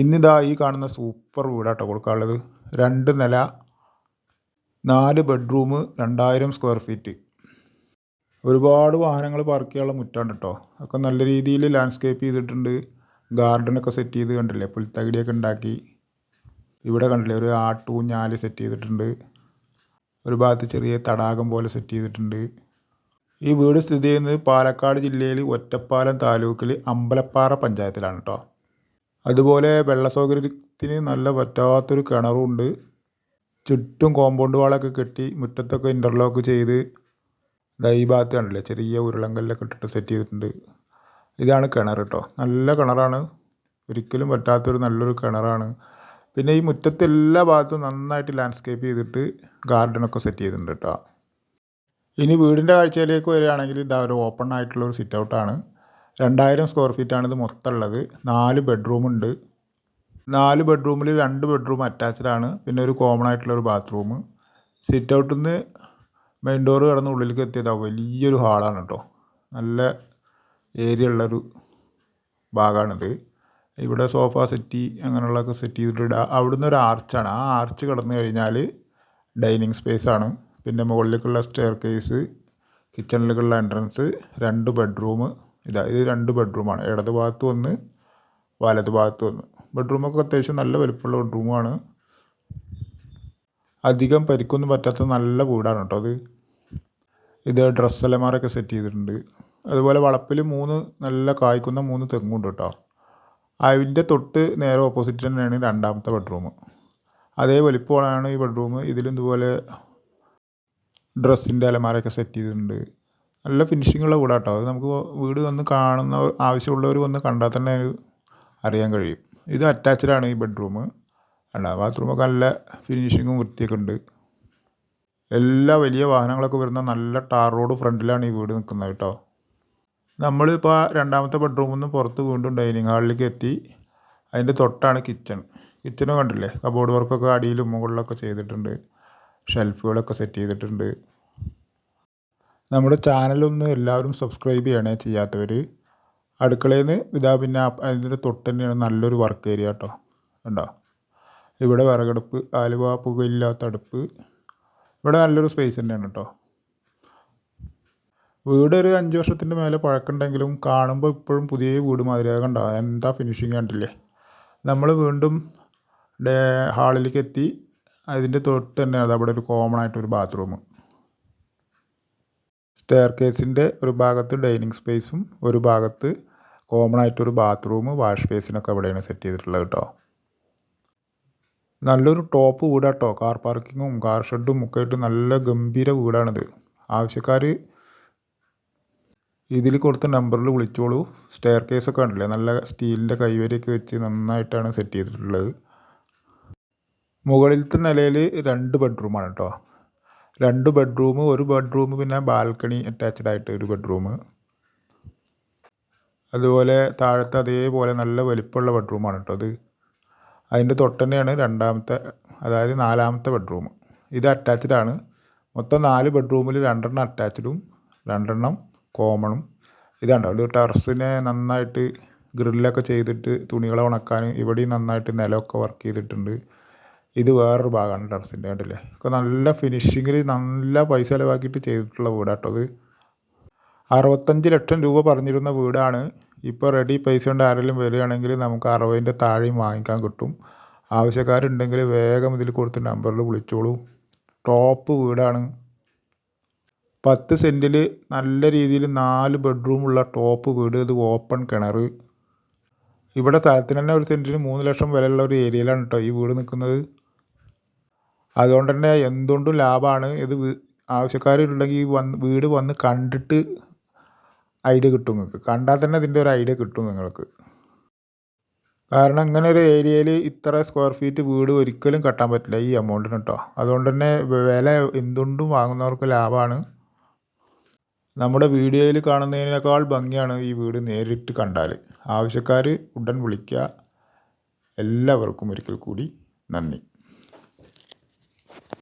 ഇന്നിതാ ഈ കാണുന്ന സൂപ്പർ വീടാട്ടോ കൊടുക്കാനുള്ളത്. രണ്ട് നില നാല് ബെഡ്റൂം രണ്ടായിരം സ്ക്വയർ ഫീറ്റ്. ഒരുപാട് വാഹനങ്ങൾ പാർക്ക് ചെയ്യാനുള്ള മുറ്റാണ് കേട്ടോ ഒക്കെ നല്ല രീതിയിൽ ലാൻഡ്സ്കേപ്പ് ചെയ്തിട്ടുണ്ട്. ഗാർഡനൊക്കെ സെറ്റ് ചെയ്ത് കണ്ടില്ലേ? പുൽത്തകിടിയൊക്കെ ഉണ്ടാക്കി. ഇവിടെ കണ്ടില്ലേ? ഒരു ആട്ടൂഞ്ഞാൽ സെറ്റ് ചെയ്തിട്ടുണ്ട്. ഒരു ഭാഗത്ത് ചെറിയ തടാകം പോലെ സെറ്റ് ചെയ്തിട്ടുണ്ട്. ഈ വീട് സ്ഥിതി ചെയ്യുന്നത് പാലക്കാട് ജില്ലയിൽ ഒറ്റപ്പാലം താലൂക്കിൽ അമ്പലപ്പാറ പഞ്ചായത്തിലാണ് കേട്ടോ അതുപോലെ വെള്ള സൗകര്യത്തിന് നല്ല പറ്റാത്തൊരു കിണറുണ്ട്. ചുറ്റും കോമ്പൗണ്ട് വാളൊക്കെ കെട്ടി മുറ്റത്തൊക്കെ ഇന്റർലോക്ക് ചെയ്ത് ഈ കണ്ടില്ലേ? ചെറിയ ഉരുളങ്കല്ലൊക്കെ ഇട്ടിട്ട് സെറ്റ് ചെയ്തിട്ടുണ്ട്. ഇതാണ് കിണർ കേട്ടോ. നല്ല കിണറാണ്. ഒരിക്കലും പറ്റാത്തൊരു നല്ലൊരു കിണറാണ്. പിന്നെ ഈ മുറ്റത്ത് എല്ലാ ഭാഗത്തും നന്നായിട്ട് ലാൻഡ്സ്കേപ്പ് ചെയ്തിട്ട് ഗാർഡനൊക്കെ സെറ്റ് ചെയ്തിട്ടുണ്ട് കേട്ടോ. ഇനി വീടിന്റെ കാഴ്ചയിലേക്ക് വരികയാണെങ്കിൽ ഇതാ ഒരു ഓപ്പൺ ആയിട്ടുള്ള ഒരു സിറ്റ് ഔട്ടാണ് രണ്ടായിരം സ്ക്വയർ ഫീറ്റാണിത് ഇത് മൊത്തം ഉള്ളത് നാല് ബെഡ്റൂമുണ്ട് നാല് ബെഡ്റൂമിൽ രണ്ട് ബെഡ്റൂം അറ്റാച്ച്ഡ് ആണ്. പിന്നെ ഒരു കോമൺ ആയിട്ടുള്ള ഒരു ബാത്റൂം സിറ്റ് ഔട്ടിൽ നിന്ന് മെയിൻ ഡോറ് കടന്ന് ഉള്ളിലേക്ക് എത്തിയതാണ് വലിയൊരു ഹാളാണ് കേട്ടോ നല്ല ഏരിയ ഉള്ളൊരു ഭാഗമാണിത് ഇവിടെ സോഫ സെറ്റി അങ്ങനെയുള്ളതൊക്കെ സെറ്റ് ചെയ്തിട്ട് അവിടുന്ന് ഒരു ആർച്ചാണ് ആ ആർച്ച് കടന്നു കഴിഞ്ഞാൽ ഡൈനിങ് സ്പേസ് ആണ്. പിന്നെ മുകളിലേക്കുള്ള സ്റ്റെയർ കേസ് കിച്ചണിലേക്കുള്ള എൻട്രൻസ് രണ്ട് ബെഡ്റൂം ഇതാ ഇത് രണ്ട് ബെഡ്റൂമാണ് ഇടത് ഭാഗത്ത് ഒന്ന് വലത് ഭാഗത്ത് ഒന്ന്. ബെഡ്റൂമൊക്കെ അത്യാവശ്യം നല്ല വലിപ്പമുള്ള ബെഡ്റൂമാണ് അധികം പരിക്കൊന്നും പറ്റാത്ത നല്ല വീടാണ് കേട്ടോ അത്. ഇത് ഡ്രസ്സ് അലമാരൊക്കെ സെറ്റ് ചെയ്തിട്ടുണ്ട്. അതുപോലെ വളപ്പിൽ മൂന്ന് നല്ല കായ്ക്കുന്ന മൂന്ന് തെങ്ങുണ്ട് കേട്ടോ. അതിന്റെ തൊട്ട് നേരെ ഓപ്പോസിറ്റ് തന്നെയാണ് രണ്ടാമത്തെ ബെഡ്റൂം അതേ വലിപ്പമാണ് ഈ ബെഡ്റൂം ഇതിലും ഇതുപോലെ ഡ്രസ്സിന്റെ അലമാരൊക്കെ സെറ്റ് ചെയ്തിട്ടുണ്ട്. നല്ല ഫിനിഷിങ്ങുള്ള വീടാണ് അത് നമുക്ക് വീട് വന്ന് കാണുന്ന ആവശ്യമുള്ളവർ വന്ന് കണ്ടാൽ തന്നെ അറിയാൻ കഴിയും. ഇത് അറ്റാച്ച്ഡ് ആണ് ഈ ബെഡ്റൂം അല്ല ബാത്റൂമൊക്കെ നല്ല ഫിനിഷിങ്ങും വൃത്തിയൊക്കെ ഉണ്ട്. എല്ലാ വലിയ വാഹനങ്ങളൊക്കെ വരുന്ന നല്ല ടാർ റോഡ് ഫ്രണ്ടിലാണ് ഈ വീട് നിൽക്കുന്നത് കേട്ടോ. നമ്മളിപ്പോൾ രണ്ടാമത്തെ ബെഡ്റൂമിൽ നിന്ന് പുറത്ത് വീണ്ടും ഡൈനിങ് ഹാളിലേക്ക് എത്തി. അതിന്റെ തൊട്ടാണ് കിച്ചൺ കിച്ചണും കണ്ടില്ലേ? കബോർഡ് വർക്കൊക്കെ അടിയിലും മുകളിലൊക്കെ ചെയ്തിട്ടുണ്ട്. ഷെൽഫുകളൊക്കെ സെറ്റ് ചെയ്തിട്ടുണ്ട്. നമ്മുടെ ചാനലൊന്ന് എല്ലാവരും സബ്സ്ക്രൈബ് ചെയ്യണേ ചെയ്യാത്തവർ അടുക്കളയിൽ നിന്ന് ഇതാ പിന്നെ അതിന്റെ തൊട്ട് തന്നെയാണ് നല്ലൊരു വർക്ക് ഏരിയ കേട്ടോ ഉണ്ടോ ഇവിടെ വിറകടുപ്പ് ആലുവ പുകയില്ലാത്ത അടുപ്പ് ഇവിടെ നല്ലൊരു സ്പേസ് തന്നെയാണ് കേട്ടോ വീട് ഒരു അഞ്ച് വർഷത്തിന്റെ മേലെ പഴക്കമുണ്ടെങ്കിലും കാണുമ്പോൾ ഇപ്പോഴും പുതിയ വീട് മാതിരിയാ കണ്ടോ? എന്താ ഫിനിഷിങ് കണ്ടില്ലേ? നമ്മൾ വീണ്ടും ഹാളിലേക്ക് എത്തി. അതിന്റെ തൊട്ട് തന്നെ അവിടെ ഒരു കോമൺ ആയിട്ടൊരു ബാത്റൂം സ്റ്റെയർ കേസിന്റെ ഒരു ഭാഗത്ത് ഡൈനിങ് സ്പേസും ഒരു ഭാഗത്ത് കോമൺ ആയിട്ടൊരു ബാത്റൂം വാഷ് ബേസിനൊക്കെ അവിടെയാണ് സെറ്റ് ചെയ്തിട്ടുള്ളത് കേട്ടോ. നല്ലൊരു ടോപ്പ് വീടാട്ടോ കാർ പാർക്കിങ്ങും കാർ ഷെഡും ഒക്കെ ആയിട്ട് നല്ല ഗംഭീര വീടാണിത്. ആവശ്യക്കാർ ഇതിൽ കൊടുത്ത നമ്പറിൽ വിളിച്ചോളൂ. സ്റ്റെയർ കേസൊക്കെ ഉണ്ടല്ലേ നല്ല സ്റ്റീലിന്റെ കൈവരിയൊക്കെ വെച്ച് നന്നായിട്ടാണ് സെറ്റ് ചെയ്തിട്ടുള്ളത്. മുകളിലത്തെ നിലയിൽ രണ്ട് ബെഡ്റൂമാണ് കേട്ടോ രണ്ട് ബെഡ്റൂം ഒരു ബെഡ്റൂം പിന്നെ ബാൽക്കണി അറ്റാച്ച്ഡ് ആയിട്ട് ഒരു ബെഡ്റൂം അതുപോലെ താഴത്തെ അതേപോലെ നല്ല വലിപ്പമുള്ള ബെഡ്റൂമാണ് കേട്ടോ അത്. അതിന്റെ തൊട്ട് തന്നെയാണ് രണ്ടാമത്തെ അതായത് നാലാമത്തെ ബെഡ്റൂം ഇത് അറ്റാച്ച്ഡ് ആണ്. മൊത്തം നാല് ബെഡ്റൂമിൽ രണ്ടെണ്ണം അറ്റാച്ച്ഡും രണ്ടെണ്ണം കോമണും ഇതാണ്ടോ ഒരു ടെറസിനെ നന്നായിട്ട് ഗ്രില്ലൊക്കെ ചെയ്തിട്ട് തുണികളെ ഉണക്കാൻ ഇവിടെയും നന്നായിട്ട് നിലമൊക്കെ വർക്ക് ചെയ്തിട്ടുണ്ട്. ഇത് വേറൊരു ഭാഗമാണ് ടെറസിന്റെ കണ്ടില്ലേ? ഒക്കെ നല്ല ഫിനിഷിങ്ങിൽ നല്ല പൈസ ചിലവാക്കിയിട്ട് ചെയ്തിട്ടുള്ള വീടാട്ടോ അത് അറുപത്തഞ്ച് ലക്ഷം രൂപ പറഞ്ഞിരുന്ന വീടാണ്. ഇപ്പോൾ റെഡി പൈസ കൊണ്ട് ആരെങ്കിലും വരികയാണെങ്കിൽ നമുക്ക് അറുപതിന്റെ താഴെയും വാങ്ങിക്കാൻ കിട്ടും. ആവശ്യക്കാരുണ്ടെങ്കിൽ വേഗം ഇതിൽ കൊടുത്ത നമ്പറിൽ വിളിച്ചോളൂ. ടോപ്പ് വീടാണ്. പത്ത് സെന്റിൽ നല്ല രീതിയിൽ നാല് ബെഡ്റൂമുള്ള ടോപ്പ് വീട്. ഇത് ഓപ്പൺ കിണർ ഇവിടെ സ്ഥലത്തിന് തന്നെ ഒരു സെന്റിന് മൂന്ന് ലക്ഷം വിലയുള്ള ഒരു ഏരിയയിലാണ് കേട്ടോ ഈ വീട് നിൽക്കുന്നത്. അതുകൊണ്ട് തന്നെ എന്തുകൊണ്ടും ലാഭമാണ്. ഇത് ആവശ്യക്കാരുണ്ടെങ്കിൽ വന്ന് വീട് വന്ന് കണ്ടിട്ട് ഐഡിയ കിട്ടും നിങ്ങൾക്ക്. കണ്ടാൽ തന്നെ ഇതിന്റെ ഒരു ഐഡിയ കിട്ടും നിങ്ങൾക്ക്. കാരണം ഇങ്ങനെ ഒരു ഏരിയയിൽ ഇത്ര സ്ക്വയർ ഫീറ്റ് വീട് ഒരിക്കലും കെട്ടാൻ പറ്റില്ല ഈ എമൗണ്ടിന് കേട്ടോ. അതുകൊണ്ട് തന്നെ വില എന്തുകൊണ്ടും വാങ്ങുന്നവർക്ക് ലാഭമാണ്. നമ്മുടെ വീഡിയോയിൽ കാണുന്നതിനേക്കാൾ ഭംഗിയാണ് ഈ വീട് നേരിട്ട് കണ്ടാൽ. ആവശ്യക്കാർ ഉടൻ വിളിക്കുക. എല്ലാവർക്കും ഒരിക്കൽ കൂടി നന്ദി.